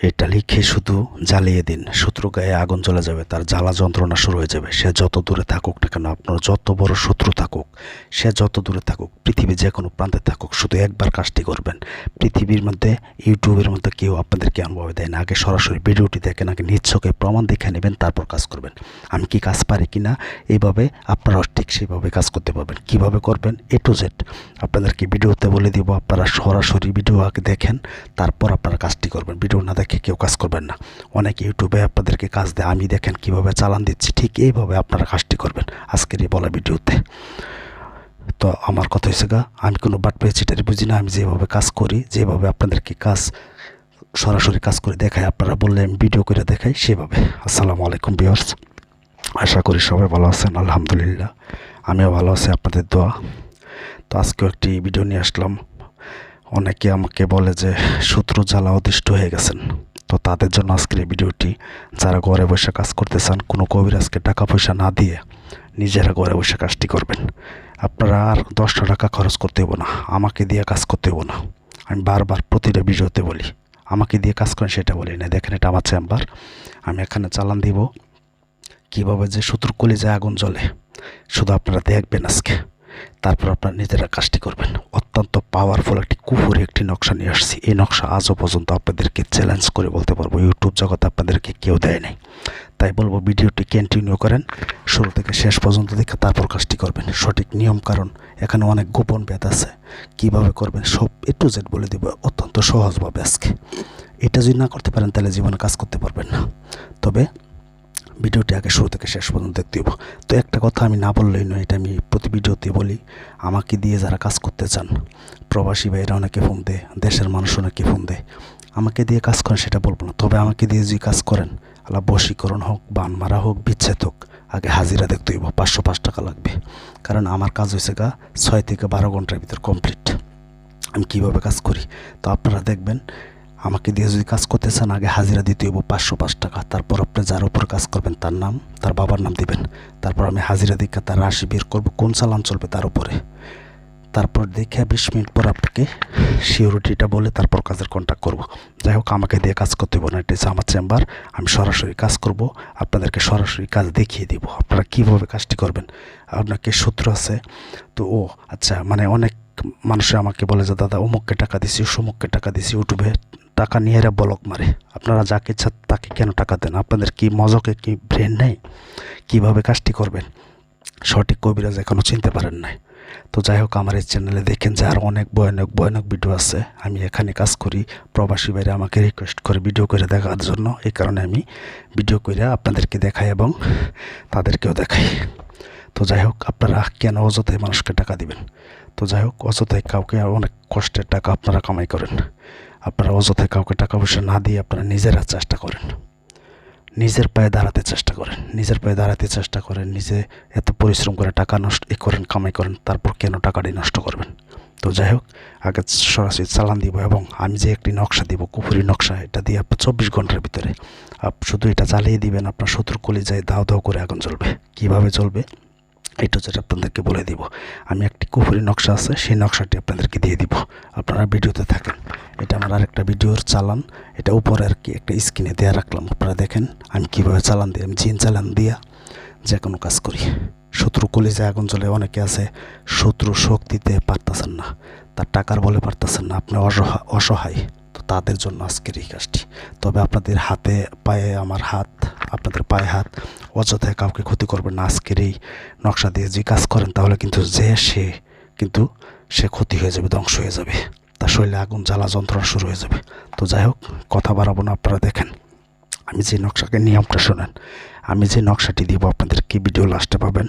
এটা লিখে শুধু জ্বালিয়ে দিন। শত্রু গায়ে আগুন জ্বলে যাবে, তার জ্বালা যন্ত্রণা শুরু হয়ে যাবে। সে যত দূরে থাকুক না কেন, আপনার যত বড় শত্রু থাকুক, সে যত দূরে থাকুক, পৃথিবী যে কোনো প্রান্তে থাকুক, শুধু একবার কাজটি করবেন। পৃথিবীর মধ্যে, ইউটিউবের মধ্যে কেউ আপনাদেরকে অনুভব দেয় না, আগে সরাসরি ভিডিওটি দেখেন, আগে নিচ্ছকে প্রমাণ দেখে নেবেন, তারপর কাজ করবেন। আমি কি কাজ পারি কি না এইভাবে আপনারাও ঠিক সেইভাবে কাজ করতে পারবেন। কীভাবে করবেন? এ টু জেড আপনাদেরকে ভিডিওতে বলে দিব, আপনারা সরাসরি ভিডিও আগে দেখেন, তারপর আপনারা কাজটি করবেন। ভিডিও না দেখে কেউ কাজ করবেন না। অনেক ইউটিউবে আপনাদেরকে কাজ দেয়, আমি দেখেন কীভাবে চালান দিচ্ছি, ঠিক এইভাবে আপনারা কাজটি করবেন আজকের এই বলা ভিডিওতে। তো আমার কথা হয়েছে গা, আমি কোনো বাট পেয়েছি চিটারি বুঝি না, আমি যেভাবে কাজ করি, যেভাবে আপনাদেরকে কাজ, সরাসরি কাজ করে দেখাই, আপনারা বললে আমি ভিডিও করে দেখাই সেভাবে। আসসালামু আলাইকুম বিয়ার্স আশা করি সবাই ভালো আছেন, আলহামদুলিল্লাহ, আমিও ভালো আছি, আপনাদের দোয়া। তো আজকেও একটি ভিডিও নিয়ে আসলাম। অনেকে আমাকে বলে যে, শত্রু জ্বালা অতিষ্ঠ হয়ে গেছেন। তো তাদের জন্য আজকের এই ভিডিওটি, যারা ঘরে বসে কাজ করতে চান, কোনো কবিরাজকে টাকা পয়সা না দিয়ে নিজেরা ঘরে বসে কাজটি করবেন। আপনারা আর দশটা টাকা খরচ করতে হব না, আমাকে দিয়ে কাজ করতে হব না। আমি বারবার প্রতিটা ভিডিওতে বলি, আমাকে দিয়ে কাজ করেন সেটা বলি না। দেখেন, এটা আমার চেম্বার। আমি এখানে চালান দিব। কীভাবে যে শত্রুর কলিজায় আগুন জ্বলে, শুধু আপনারা দেখবেন আজকে। তারপর আপনারা নিজেরা কাজটি করবেন। অত্যন্ত পাওয়ারফুল একটি কুহুরি একটি নকশা নিয়ে আসছি। এই নকশা আজও পর্যন্ত আপনাদেরকে চ্যালেঞ্জ করে বলতে পারব ইউটিউব জগতে আপনাদেরকে কেউ দেয় নাই। তাই বলব, ভিডিওটি কন্টিনিউ করেন, শুরু থেকে শেষ পর্যন্ত দেখে তারপর কাজটি করবেন। সঠিক নিয়ম কারণ, এখানে অনেক গোপন ভেদ আছে। কীভাবে করবেন সব এ টু জেড বলে দেবো, অত্যন্ত সহজভাবে আজকে। এটা যদি না করতে পারেন, তাহলে জীবনে কাজ করতে পারবেন না। তবে ভিডিওটি আগে শুরু থেকে শেষ পর্যন্ত দেখতে হব। তো একটা কথা আমি না বললেই নয়, এটা আমি প্রতি ভিডিওতে বলি। আমাকে দিয়ে যারা কাজ করতে চান, প্রবাসী ভাইরা অনেকে ফোন দেয়, দেশের মানুষ অনেকে ফোন দেয়, আমাকে দিয়ে কাজ করেন সেটা বলব না। তবে আমাকে দিয়ে যদি কাজ করেন, আল্লাহ বশীকরণ হোক, বান মারা হোক, বিচ্ছেদ হোক, আগে হাজিরা দেখতে হইব, পাঁচশো পাঁচ টাকা লাগবে। কারণ আমার কাজ হয়েছে গা ছয় থেকে বারো ঘণ্টার ভিতর কমপ্লিট আমি কীভাবে কাজ করি? তো আপনারা দেখবেন আমাকে দিয়ে যদি কাজ করতে চান, আগে হাজিরা দিতে হইব পাঁচশো পাঁচ টাকা। তারপর আপনি যার উপর কাজ করবেন তার নাম, তার বাবার নাম দিবেন। তারপর আমি হাজিরা দিকে তার রাশি বের করব, কোন চালান চলবে তার উপরে। তারপর দেখে বিশ মিনিট পর আপনাকে সিওরিটিটা বলে তারপর কাজের কন্ট্যাক্ট করব। যাই হোক, আমাকে দিয়ে কাজ করতে হবে না, এটা হচ্ছে আমার চেম্বার আমি সরাসরি কাজ করব, আপনাদেরকে সরাসরি কাজ দেখিয়ে দিব। আপনারা কীভাবে কাজটি করবেন? আপনাকে সূত্র আছে? তো ও আচ্ছা মানে অনেক মানুষে আমাকে বলে যে, দাদা, অমুককে টাকা দিছি, সমুককে টাকা দিছি, ইউটিউবে টাকা নিয়ে এরা বলক মারে। আপনারা যাকে ইচ্ছা তাকে কেন টাকা দেন? আপনাদের কি মজকে কি ব্রেন নেই? কীভাবে কাজটি করবেন? সঠিক কবিরাজ এখনও চিনতে পারেন নাই। তো যাই হোক, আমার এই চ্যানেলে দেখেন যে আর অনেক ভয়ানক ভয়ানক ভিডিও আছে। আমি এখানে কাজ করি। প্রবাসী বাইরে আমাকে রিকোয়েস্ট করে ভিডিও করে দেখার জন্য। এই কারণে আমি ভিডিও করে আপনাদেরকে দেখাই এবং তাদেরকেও দেখাই। তো যাই হোক, আপনারা কেন অযথায় মানুষকে টাকা দিবেন? তো যাই হোক, অযথায় কাউকে অনেক কষ্টের টাকা আপনারা কামাই করেন। আপনারা অযথায় কাউকে টাকা পয়সা না দিয়ে আপনারা নিজেরা চেষ্টা করেন। নিজের পায়ে দাঁড়াতে চেষ্টা করেন। নিজের পায়ে দাঁড়াতে চেষ্টা করেন। নিজে এত পরিশ্রম করে টাকা নষ্ট এ করেন, কামাই করেন, তারপর কেন টাকাটি নষ্ট করবেন? তো যাই হোক, আগে সরাসরি চালান দিব এবং আমি যে একটি নকশা দিব, কুফুরি নকশা, এটা দিয়ে আপনার চব্বিশ ঘণ্টার ভিতরে আপ শুধু এটা জ্বালিয়ে দিবেন, আপনার শত্রু কলি যায় দাও দাও করে আগুন জ্বলবে। কীভাবে চলবে এটা যেটা আপনাদেরকে বলে দিব। আমি একটি কুফুরি নকশা আছে, সেই নকশাটি আপনাদেরকে দিয়ে দিব। আপনারা ভিডিওতে থাকেন। এটা আমার আরেকটা ভিডিওর চালান। এটা উপরে আর কি একটা স্ক্রিনে দেওয়া রাখলাম। আপনারা দেখেন আমি কীভাবে চালান দিই। আমি জিন চালান দিয়া যে কোনো কাজ করি। শত্রু কলিজে আগুন জ্বলে অনেকে আছে, শত্রু শক্তিতে পারতেছেন না। তার টাকার বলে পারতেছেন না। আপনি অসহায় অসহায়। তাদের জন্য আজকের এই কাজটি। তবে আপনাদের হাতে পায়ে আমার হাত, আপনাদের পায়ে হাত, অযথায় কাউকে ক্ষতি করবেন না আজকের এই নকশা দিয়ে যে কাজ করেন, তাহলে কিন্তু যে সে কিন্তু সে ক্ষতি হয়ে যাবে, ধ্বংস হয়ে যাবে। তার শরীরে আগুন জ্বালা যন্ত্রণা শুরু হয়ে যাবে। তো যাই হোক, কথা বাড়াবো না, আপনারা দেখেন। আমি যে নকশাকে নিয়মটা শোনেন, আমি যে নকশাটি দিব, আপনাদের কি ভিডিও লাস্টে পাবেন?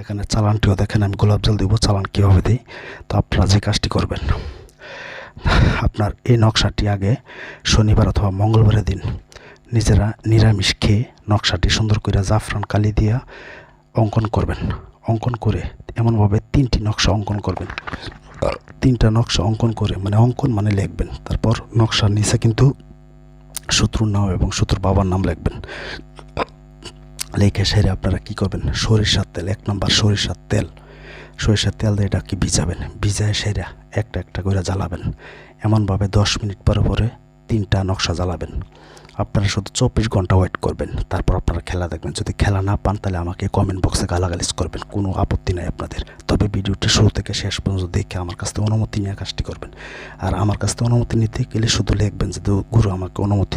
এখানে চালানটিও দেখেন, আমি গোলাপ জল দিব, চালান কীভাবে দিই? তো আপনারা যে কাজটি করবেন। আপনার এই নকশাটি আগে শনিবার অথবা মঙ্গলবারের দিন নিজেরা নিরামিষ খেয়ে নকশাটি সুন্দর করে জাফরান কালি দিয়া অঙ্কন করবেন। অঙ্কন করে এমনভাবে তিনটি নকশা অঙ্কন করবেন। তিনটা নকশা অঙ্কন করে মানে অঙ্কন মানে লিখবেন। তারপর নকশার নিচে কিন্তু শত্রুর নাম এবং শত্রুর বাবার নাম লিখবেন। লেখে সেরে আপনারা কি করবেন? সরিষার তেল, এক নম্বর সরিষার তেল। সরিষার তেল দিয়ে এটাকে ভিজাবেন। ভিজায় সেরা একটা একটা করে জ্বালাবেন। এমনভাবে দশ মিনিট পরে পরে তিনটা নকশা জ্বালাবেন। আপনারা শুধু চব্বিশ ঘণ্টা ওয়েট করবেন। তারপর আপনারা খেলা দেখবেন। যদি খেলা না পান তাহলে আমাকে কমেন্ট বক্সে গালাগালিজ করবেন। কোনো আপত্তি নাই আপনাদের। তবে ভিডিওটি শুরু থেকে শেষ পর্যন্ত দেখে আমার কাছ থেকে অনুমতি নিয়ে কাজটি করবেন। আর আমার কাছ থেকে অনুমতি নিতে গেলে শুধু লিখবেন যে গুরু আমাকে অনুমতি